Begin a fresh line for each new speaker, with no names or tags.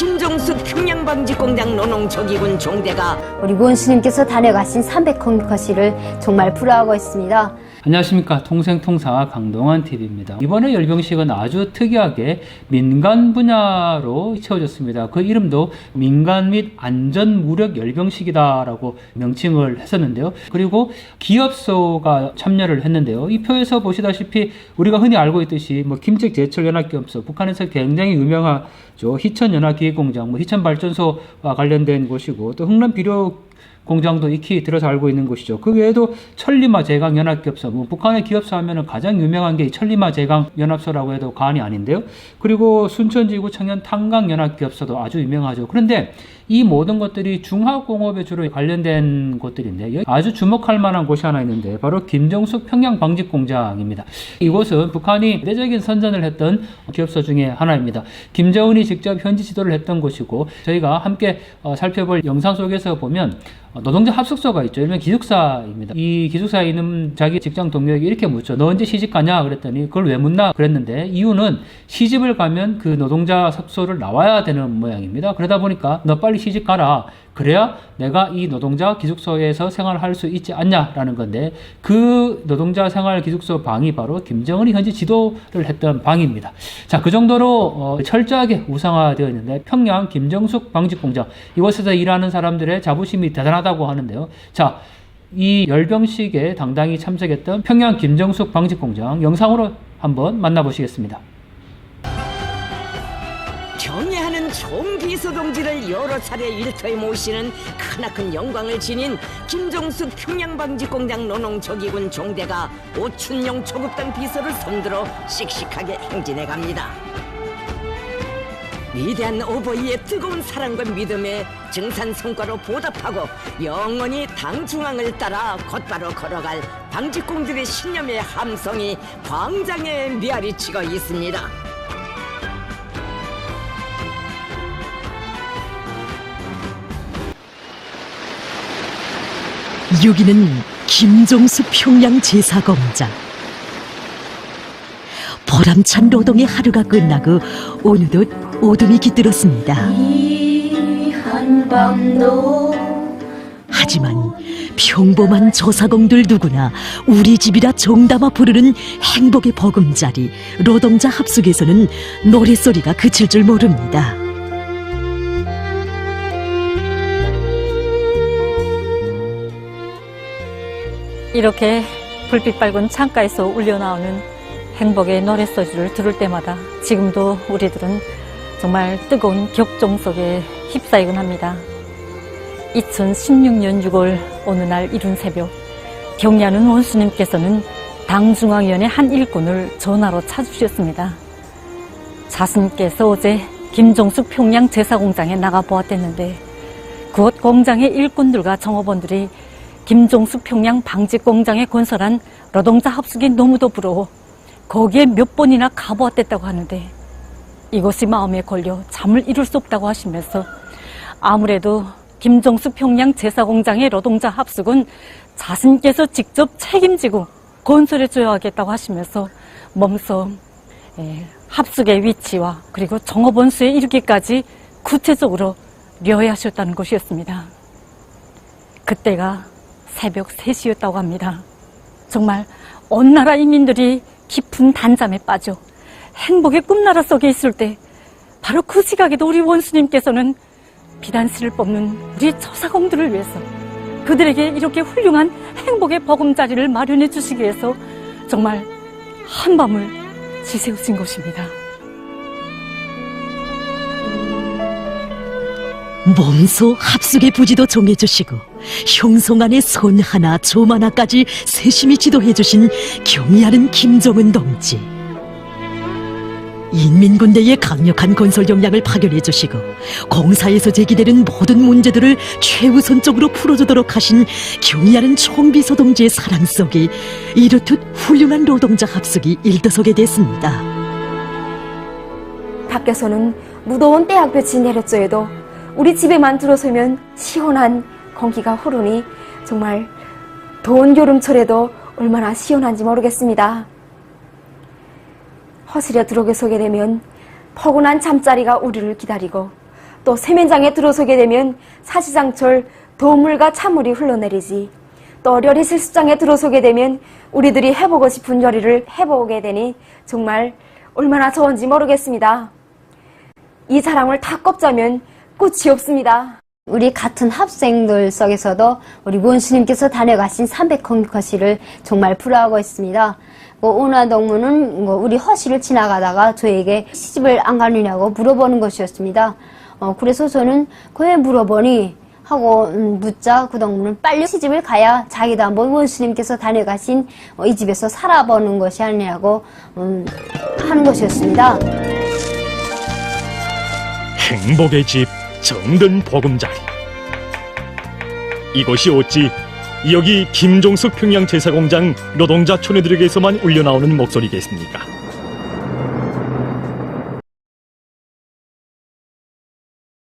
김종숙 평양방직공장 노농조기군 종대가
우리 원수님께서 다녀가신 300홈 거실을 정말 부러워하고 있습니다.
안녕하십니까 통생통사 강동원 TV입니다. 이번에 열병식은 아주 특이하게 민간 분야로 채워졌습니다. 그 이름도 민간 및 안전 무력 열병식이다라고 명칭을 했었는데요. 그리고 기업소가 참여를 했는데요. 이 표에서 보시다시피 우리가 흔히 알고 있듯이 뭐 김책 제철 연합기업소 북한에서 굉장히 유명하죠 희천 연합기획공장, 뭐 희천 발전소와 관련된 곳이고 또 흥남 비료 공장도 익히 들어서 알고 있는 곳이죠. 그 외에도 천리마 제강 연합기업소, 뭐 북한의 기업소 하면은 가장 유명한 게이 천리마 제강 연합소라고 해도 과언이 아닌데요. 그리고 순천지구 청년 탄강 연합기업소도 아주 유명하죠. 그런데 이 모든 것들이 중화공업에 주로 관련된 곳들인데 아주 주목할 만한 곳이 하나 있는데 바로 김정숙 평양 방직 공장입니다. 이곳은 북한이 대대적인 선전을 했던 기업소 중에 하나입니다. 김정은이 직접 현지 지도를 했던 곳이고 저희가 함께 어, 살펴볼 영상 속에서 보면 어, 노동자 합숙소가 있죠. 일명 기숙사입니다. 이 기숙사에 있는 자기 직장 동료에게 이렇게 묻죠. 너 언제 시집 가냐? 그랬더니 그걸 왜 묻나? 그랬는데 이유는 시집을 가면 그 노동자 숙소를 나와야 되는 모양입니다. 그러다 보니까 너 빨리 시집 가라. 그래야 내가 이 노동자 기숙소에서 생활할 수 있지 않냐라는 건데 그 노동자 생활 기숙소 방이 바로 김정은이 현지 지도를 했던 방입니다. 자, 그 정도로 어, 철저하게 우상화되어 있는데 평양 김정숙 방직 공장 이곳에서 일하는 사람들의 자부심이 대단하다고 하는데요. 자, 이 열병식에 당당히 참석했던 평양 김정숙 방직 공장 영상으로 한번 만나보시겠습니다.
경애하는 총기소 동지를 여러 차례 일터에 모시는 크나큰 영광을 지닌 김종숙 평양방직공장 노농조기군 종대가 오춘용 조급당 비서를 손들어 씩씩하게 행진해 갑니다. 위대한 오버이의 뜨거운 사랑과 믿음에 증산 성과로 보답하고 영원히 당 중앙을 따라 곧바로 걸어갈 방직공들의 신념의 함성이 광장에 메아리치고 있습니다.
여기는 김종수 평양 제사공장. 보람찬 노동의 하루가 끝나고 어느덧 어둠이 깃들었습니다. 하지만 평범한 저사공들 누구나 우리 집이라 정담아 부르는 행복의 버금자리 노동자 합숙에서는 노랫소리가 그칠 줄 모릅니다.
이렇게 불빛 밝은 창가에서 울려나오는 행복의 노랫소리를 들을 때마다 지금도 우리들은 정말 뜨거운 격정 속에 휩싸이곤 합니다. 2016년 6월 어느 날 이른 새벽 경리하는 원수님께서는 당중앙위원회 한 일꾼을 전화로 찾으셨습니다. 자신께서 어제 김종숙 평양 제사공장에 나가보았댔는데 그곳 공장의 일꾼들과 정업원들이 김종숙 평양 방직공장에 건설한 노동자 합숙이 너무도 부러워 거기에 몇 번이나 가보았댔다고 하는데 이것이 마음에 걸려 잠을 이룰 수 없다고 하시면서 아무래도 김종숙 평양 제사공장의 노동자 합숙은 자신께서 직접 책임지고 건설해 줘야 하겠다고 하시면서 몸소 예, 합숙의 위치와 그리고 정업원 수에 이르기까지 구체적으로 려해하셨다는 것이었습니다. 그때가 새벽 3시였다고 합니다. 정말 온 나라 인민들이 깊은 단잠에 빠져 행복의 꿈나라 속에 있을 때 바로 그 시각에도 우리 원수님께서는 비단실을 뽑는 우리 처사공들을 위해서 그들에게 이렇게 훌륭한 행복의 버금자리를 마련해 주시기 위해서 정말 한밤을 지새우신 것입니다.
몸소 합숙의 부지도 정해주시고 형성 안에 선 하나 점 하나까지 세심히 지도해주신 경의하는 김정은 동지 인민군대의 강력한 건설 역량을 파견해주시고 공사에서 제기되는 모든 문제들을 최우선적으로 풀어주도록 하신 경의하는 총비서 동지의 사랑 속에 이렇듯 훌륭한 노동자 합숙이 일더서게 됐습니다.
밖에서는 무더운 때학볕이 내렸저에도 우리 집에만 들어서면 시원한 공기가 흐르니 정말 더운 여름철에도 얼마나 시원한지 모르겠습니다. 허실에 들어게 서게 되면 포근한 잠자리가 우리를 기다리고 또 세면장에 들어서게 되면 사시장철 도물과 찬물이 흘러내리지. 또 려리 실습장에 들어서게 되면 우리들이 해보고 싶은 요리를 해보게 되니 정말 얼마나 좋은지 모르겠습니다. 이 사랑을 다 꼽자면 끝이 없습니다.
우리 같은 학생들 속에서도 우리 원수님께서 다녀가신 300콩 거실을 정말 부러워하고 있습니다. 뭐 운화동무는 뭐 우리 허실을 지나가다가 저에게 시집을 안 가느냐고 물어보는 것이었습니다. 어, 그래서 저는 그왜 물어보니 하고 음, 묻자 그 동무는 빨리 시집을 가야 자기도 한번 원수님께서 다녀가신 어, 이 집에서 살아보는 것이 아니냐고 음, 하는 것이었습니다.
행복의 집 정든 보금자리 이것이 어찌 여기 김종숙 평양 제사공장 노동자 촌애들에게서만 울려나오는 목소리겠습니까?